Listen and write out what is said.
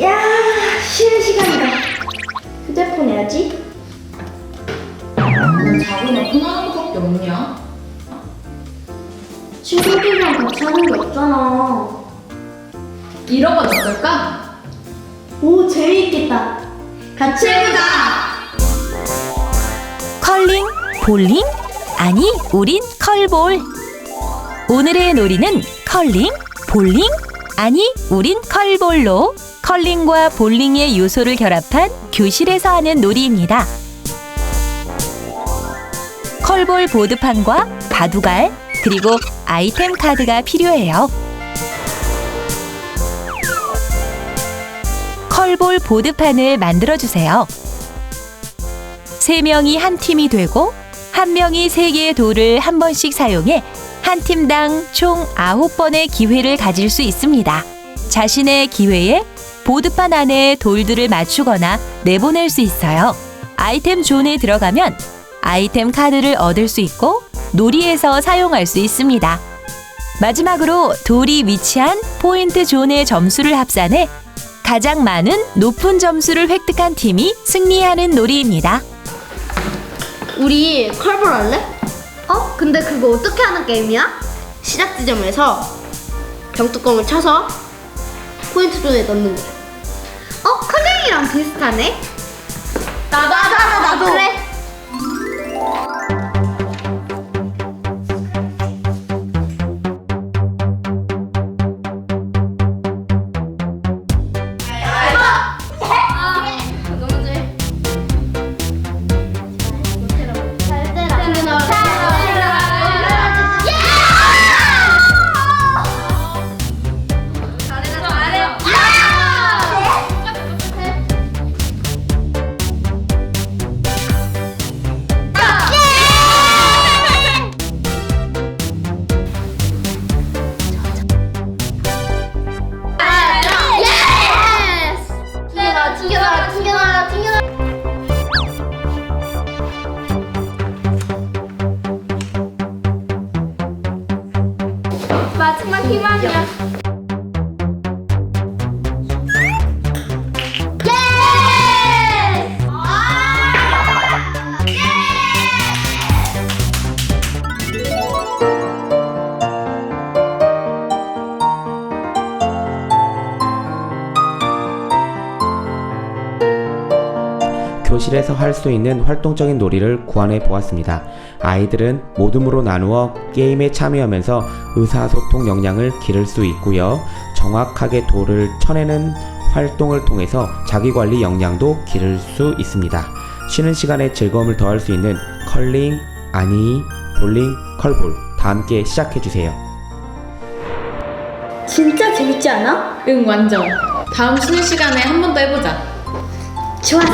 야, 쉬는 시간이다. 휴대폰 해야지. 너 자고만 폰하는 것밖에 없냐? 친구들이랑 같이 하는 게 없잖아. 이런 건 어떨까? 오, 재미있겠다. 같이 해보자. 컬링, 볼링? 아니, 우린 컬볼. 오늘의 놀이는 컬링, 볼링? 아니, 우린 컬볼로 컬링과 볼링의 요소를 결합한 교실에서 하는 놀이입니다. 컬볼 보드판과 바둑알, 그리고 아이템 카드가 필요해요. 컬볼 보드판을 만들어 주세요. 세 명이 한 팀이 되고 한 명이 세 개의 돌을 한 번씩 사용해 한 팀당 총 아홉 번의 기회를 가질 수 있습니다. 자신의 기회에 보드판 안에 돌들을 맞추거나 내보낼 수 있어요. 아이템 존에 들어가면 아이템 카드를 얻을 수 있고 놀이에서 사용할 수 있습니다. 마지막으로 돌이 위치한 포인트 존의 점수를 합산해 가장 많은 높은 점수를 획득한 팀이 승리하는 놀이입니다. 우리 컬볼 할래? 어? 근데 그거 어떻게 하는 게임이야? 시작 지점에서 병뚜껑을 쳐서 포인트 존에 넣는 거야. 어? 컬링이랑 비슷하네? 나도 나도 나도 그래. 마지막 희 교실에서 할 수 있는 활동적인 놀이를 구안해 보았습니다. 아이들은 모둠으로 나누어 게임에 참여하면서 의사소통 역량을 기를 수 있고요. 정확하게 돌을 쳐내는 활동을 통해서 자기관리 역량도 기를 수 있습니다. 쉬는 시간에 즐거움을 더할 수 있는 컬링, 아니, 볼링, 컬볼 다 함께 시작해 주세요. 진짜 재밌지 않아? 응 완전 다음 쉬는 시간에 한 번 더 해보자 좋았어